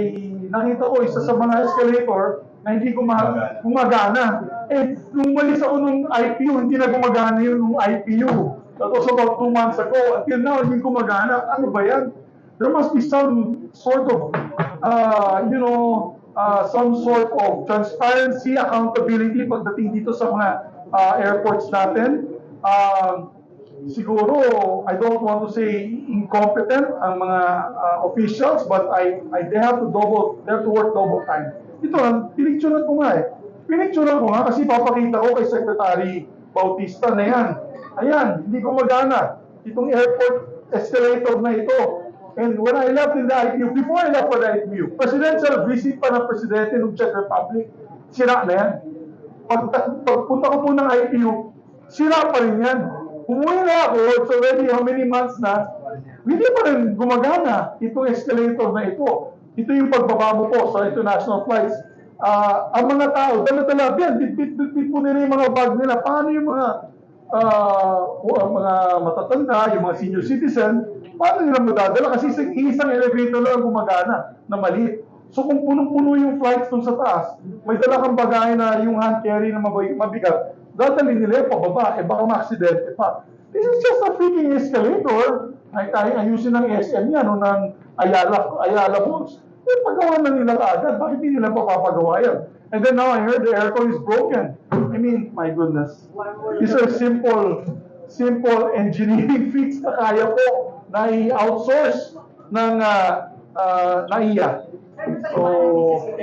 ay nakita ko isa sa mga escalator na hindi guma- gumagana. Eh, nung malis ako nung IPU, hindi na gumagana yun nung IPU. That was about two months ago. Until now, hindi gumagana. Ano ba yan? There must be some sort of, uh, you know, uh, some sort of transparency, accountability pagdating dito sa mga uh, airports natin. Um, siguro, I don't want to say incompetent ang mga uh, officials, but I, I they have to double, they have to work double time. Ito, pinicturean ko nga eh. Pinicturean ko nga kasi papakita ko kay Secretary Bautista na yan. Ayan, hindi ko magana. Itong airport escalator na ito. And when I left in the IPU, before I left for the IPU, presidential visit pa ng presidente ng Czech Republic, sira na yan. Pag, pagpunta ko po ng IPU, sira pa rin yan. Umuwi na ako, it's already how many months na, hindi pa rin gumagana itong escalator na ito. Ito yung pagbaba mo po sa international flights. Ah, ang mga tao, dala-dala yan, bit-bit-bit po nila yung mga bag nila. Paano yung mga ang mga matatanda, yung mga senior citizen, paano nila madadala? Kasi isang, isang elevator lang ang gumagana na maliit. So kung punong-puno yung flights dun sa taas, may dala kang bagahe na yung hand carry na mabigat, dadalhin nila yung pababa, eh baka ma-accidente pa. This is just a freaking escalator. Ay tayong ayusin ng SM yan o ng Ayala, Ayala Falls. Eh, pagawa na nila agad. Bakit hindi nila papapagawa yan? And then now I heard the aircon is broken. I mean, my goodness. These are simple, simple engineering fix na kaya po na i-outsource ng uh, uh, NAIA. Oh.